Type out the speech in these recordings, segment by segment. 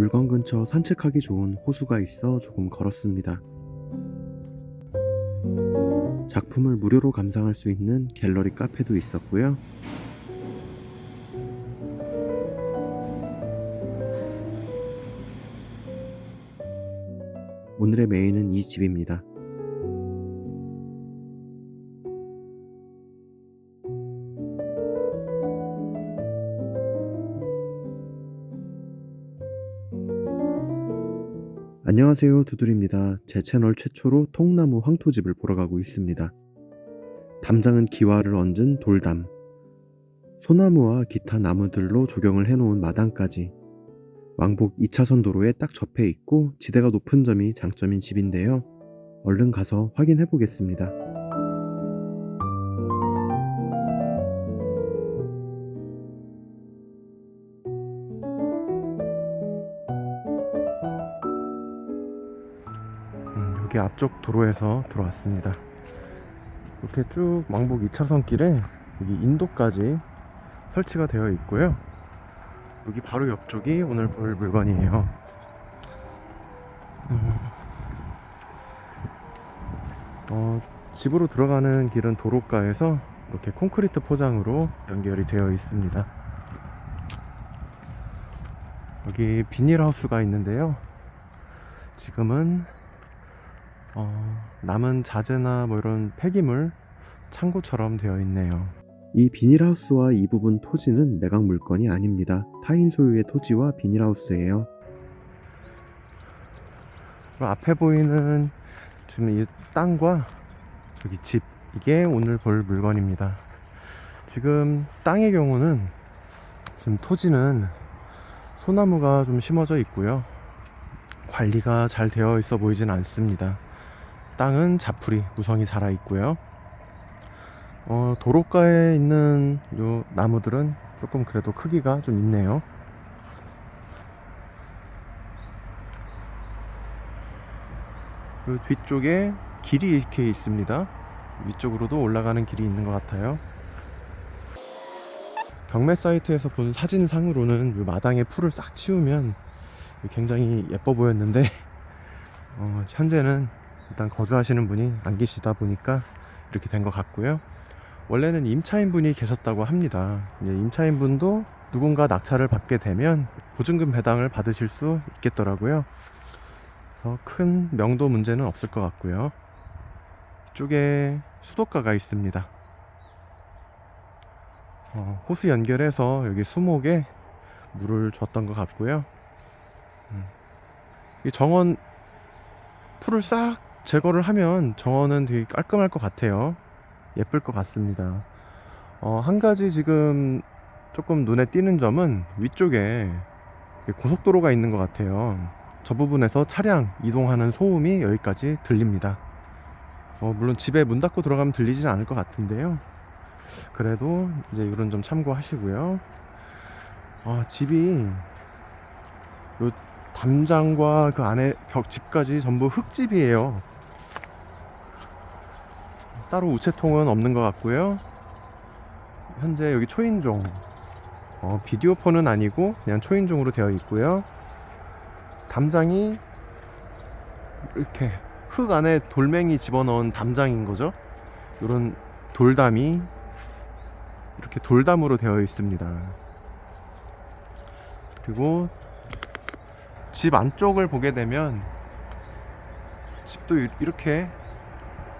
물건 근처 산책하기 좋은 호수가 있어 조금 걸었습니다. 작품을 무료로 감상할 수 있는 갤러리 카페도 있었고요. 오늘의 메인은 이 집입니다. 안녕하세요 두들입니다. 제 채널 최초로 통나무 황토집을 보러 가고 있습니다. 담장은 기와를 얹은 돌담, 소나무와 기타 나무들로 조경을 해놓은 마당까지 왕복 2차선 도로에 딱 접해 있고 지대가 높은 점이 장점인 집인데요. 얼른 가서 확인해 보겠습니다. 여기 앞쪽 도로에서 들어왔습니다. 이렇게 쭉 왕복 2차선 길에 여기 인도까지 설치가 되어 있고요. 여기 바로 옆쪽이 오늘 볼 물건이에요. 음. 어, 집으로 들어가는 길은 도로가에서 이렇게 콘크리트 포장으로 연결이 되어 있습니다. 여기 비닐하우스가 있는데요. 지금은 어, 남은 자재나 뭐 이런 폐기물 창고처럼 되어 있네요. 이 비닐하우스와 이 부분 토지는 매각 물건이 아닙니다. 타인 소유의 토지와 비닐하우스예요. 앞에 보이는 지금 이 땅과 여기 집 이게 오늘 볼 물건입니다. 지금 땅의 경우는 지금 토지는 소나무가 좀 심어져 있고요. 관리가 잘 되어 있어 보이진 않습니다. 땅은 자풀이 무성이 자라 있고요. 어, 도로가에 있는 요 나무들은 조금 그래도 크기가 좀 있네요. 그 뒤쪽에 길이 이렇게 있습니다. 위쪽으로도 올라가는 길이 있는 것 같아요. 경매 사이트에서 본 사진상으로는 요 마당에 풀을 싹 치우면 굉장히 예뻐 보였는데 어, 현재는 일단 거주하시는 분이 안 계시다 보니까 이렇게 된 것 같고요. 원래는 임차인 분이 계셨다고 합니다. 이제 임차인 분도 누군가 낙찰을 받게 되면 보증금 배당을 받으실 수 있겠더라고요. 그래서 큰 명도 문제는 없을 것 같고요. 이쪽에 수도가가 있습니다. 어, 호수 연결해서 여기 수목에 물을 줬던 것 같고요. 음. 이 정원 풀을 싹 제거를 하면 정원은 되게 깔끔할 것 같아요. 예쁠 것 같습니다. 어, 한 가지 지금 조금 눈에 띄는 점은 위쪽에 고속도로가 있는 것 같아요. 저 부분에서 차량 이동하는 소음이 여기까지 들립니다. 어, 물론 집에 문 닫고 들어가면 들리지는 않을 것 같은데요. 그래도 이제 이런 점 참고하시고요. 아, 집이 요 담장과 그 안에 벽집까지 전부 흙집이에요. 따로 우체통은 없는 것 같고요. 현재 여기 초인종. 어, 비디오폰은 아니고 그냥 초인종으로 되어 있고요. 담장이 이렇게 흙 안에 돌멩이 집어넣은 담장인 거죠. 이런 돌담이 이렇게 돌담으로 되어 있습니다. 그리고 집 안쪽을 보게 되면 집도 이- 이렇게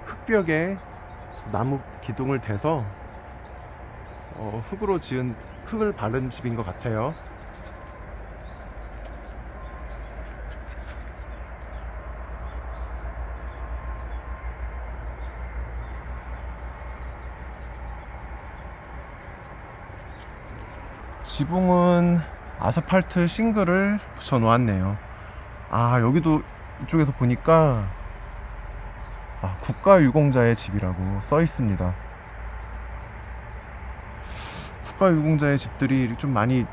흙벽에 나무 기둥을 대서 어, 흙으로 지은 흙을 바른 집인 것 같아요. 지붕은 아스팔트 싱글을 붙여 놓았네요. 아, 여기도 이쪽에서 보니까 아, 국가유공자의 집이라고 써 있습니다. 국가유공자의 집들이 좀 많이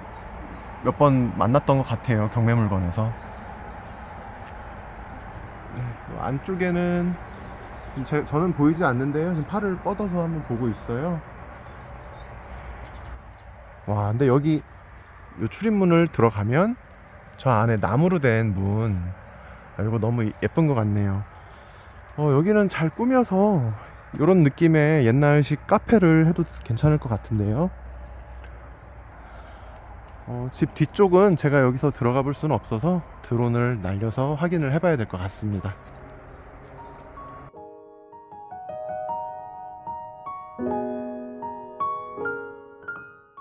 몇 번 만났던 것 같아요. 경매 물건에서. 네, 요 안쪽에는 지금 제, 저는 보이지 않는데요. 지금 팔을 뻗어서 한번 보고 있어요. 와, 근데 여기 요 출입문을 들어가면 저 안에 나무로 된 문. 아, 이거 너무 예쁜 것 같네요. 어, 여기는 잘 꾸며서 이런 느낌의 옛날식 카페를 해도 괜찮을 것 같은데요. 어, 집 뒤쪽은 제가 여기서 들어가 볼 수는 없어서 드론을 날려서 확인을 해봐야 될 것 같습니다.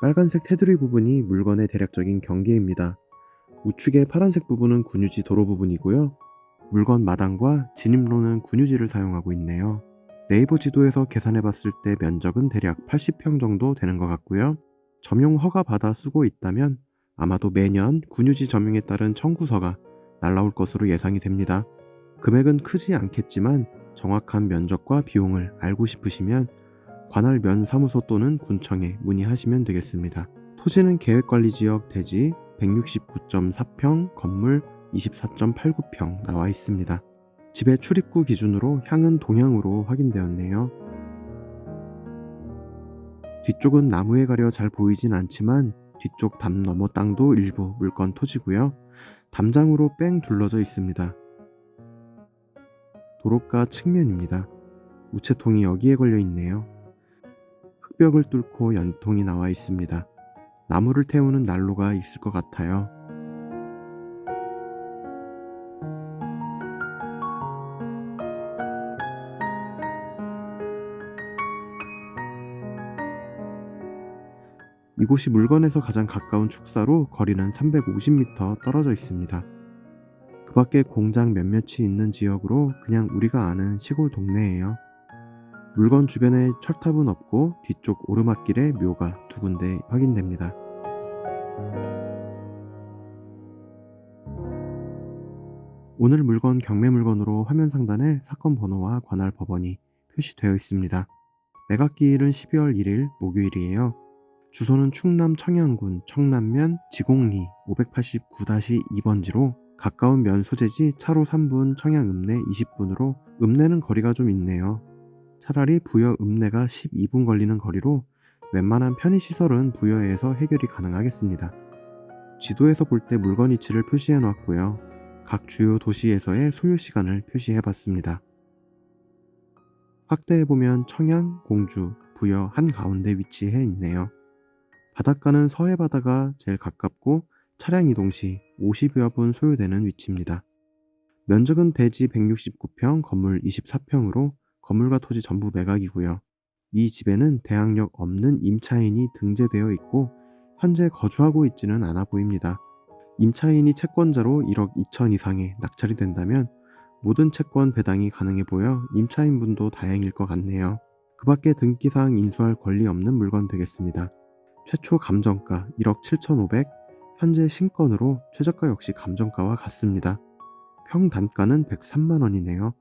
빨간색 테두리 부분이 물건의 대략적인 경계입니다. 우측의 파란색 부분은 군유지 도로 부분이고요. 물건 마당과 진입로는 군유지를 사용하고 있네요. 네이버 지도에서 계산해 봤을 때 면적은 대략 80평 정도 되는 것 같고요. 점용 허가 받아 쓰고 있다면 아마도 매년 군유지 점용에 따른 청구서가 날라올 것으로 예상이 됩니다. 금액은 크지 않겠지만 정확한 면적과 비용을 알고 싶으시면 관할 면 사무소 또는 군청에 문의하시면 되겠습니다. 토지는 계획관리지역 대지 169.4평 건물 24.89평 나와 있습니다. 집의 출입구 기준으로 향은 동향으로 확인되었네요. 뒤쪽은 나무에 가려 잘 보이진 않지만 뒤쪽 담 너머 땅도 일부 물건 토지고요. 담장으로 뺑 둘러져 있습니다. 도로가 측면입니다. 우체통이 여기에 걸려 있네요. 흙벽을 뚫고 연통이 나와 있습니다. 나무를 태우는 난로가 있을 것 같아요. 이곳이 물건에서 가장 가까운 축사로 거리는 350m 떨어져 있습니다. 그 밖에 공장 몇몇이 있는 지역으로 그냥 우리가 아는 시골 동네예요. 물건 주변에 철탑은 없고 뒤쪽 오르막길에 묘가 두 군데 확인됩니다. 오늘 물건 경매 물건으로 화면 상단에 사건 번호와 관할 법원이 표시되어 있습니다. 매각기일은 12월 1일 목요일이에요. 주소는 충남 청양군 청남면 지곡리 589-2번지로 가까운 면 소재지 차로 3분 청양 읍내 20분으로 읍내는 거리가 좀 있네요. 차라리 부여 읍내가 12분 걸리는 거리로 웬만한 편의시설은 부여에서 해결이 가능하겠습니다. 지도에서 볼 때 물건 위치를 표시해 놨고요. 각 주요 도시에서의 소요 시간을 표시해 봤습니다. 확대해 보면 청양, 공주, 부여 한가운데 위치해 있네요. 바닷가는 서해 바다가 제일 가깝고 차량 이동 시 50여 분 소요되는 위치입니다. 면적은 대지 169평, 건물 24평으로 건물과 토지 전부 매각이고요. 이 집에는 대항력 없는 임차인이 등재되어 있고 현재 거주하고 있지는 않아 보입니다. 임차인이 채권자로 1억 2천 이상에 낙찰이 된다면 모든 채권 배당이 가능해 보여 임차인분도 다행일 것 같네요. 그 밖에 등기사항 인수할 권리 없는 물건 되겠습니다. 최초 감정가 1억 7,500, 현재 신건으로 최저가 역시 감정가와 같습니다. 평 단가는 103만 원이네요.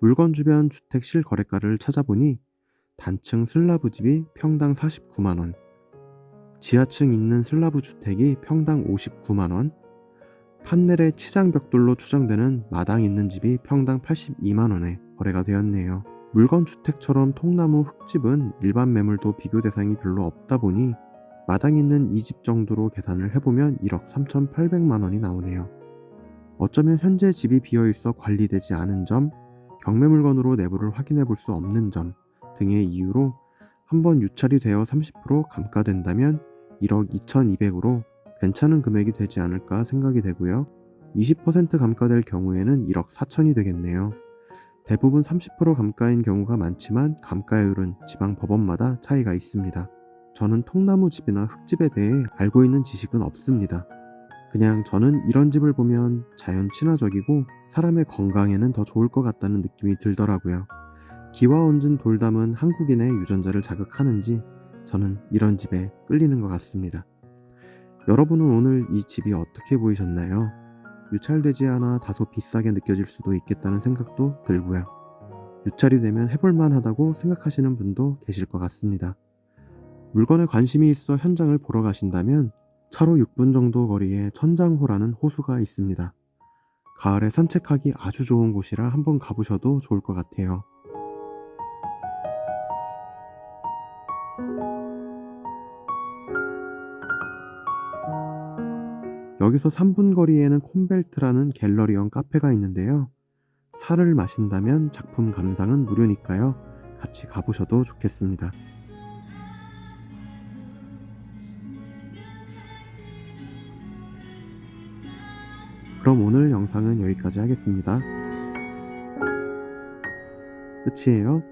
물건 주변 주택 실거래가를 찾아보니 단층 슬라브 집이 평당 49만 원, 지하층 있는 슬라브 주택이 평당 59만 원, 판넬의 치장 벽돌로 추정되는 마당 있는 집이 평당 82만 원에 거래가 되었네요. 물건 주택처럼 통나무 흙집은 일반 매물도 비교 대상이 별로 없다 보니 마당 있는 이 집 정도로 계산을 해보면 1억 3,800만 원이 나오네요. 어쩌면 현재 집이 비어 있어 관리되지 않은 점, 경매 물건으로 내부를 확인해 볼 수 없는 점 등의 이유로 한번 유찰이 되어 30% 감가된다면 1억 2,200으로 괜찮은 금액이 되지 않을까 생각이 되고요. 20% 감가될 경우에는 1억 4천이 되겠네요. 대부분 30% 감가인 경우가 많지만 감가율은 지방 법원마다 차이가 있습니다. 저는 통나무 집이나 흙집에 대해 알고 있는 지식은 없습니다. 그냥 저는 이런 집을 보면 자연 친화적이고 사람의 건강에는 더 좋을 것 같다는 느낌이 들더라고요. 기와 얹은 돌담은 한국인의 유전자를 자극하는지 저는 이런 집에 끌리는 것 같습니다. 여러분은 오늘 이 집이 어떻게 보이셨나요? 유찰되지 않아 다소 비싸게 느껴질 수도 있겠다는 생각도 들고요. 유찰이 되면 해볼만 하다고 생각하시는 분도 계실 것 같습니다. 물건에 관심이 있어 현장을 보러 가신다면 차로 6분 정도 거리에 천장호라는 호수가 있습니다. 가을에 산책하기 아주 좋은 곳이라 한번 가보셔도 좋을 것 같아요. 여기서 3분 거리에는 콤벨트라는 갤러리형 카페가 있는데요. 차를 마신다면 작품 감상은 무료니까요. 같이 가보셔도 좋겠습니다. 그럼 오늘 영상은 여기까지 하겠습니다. 끝이에요.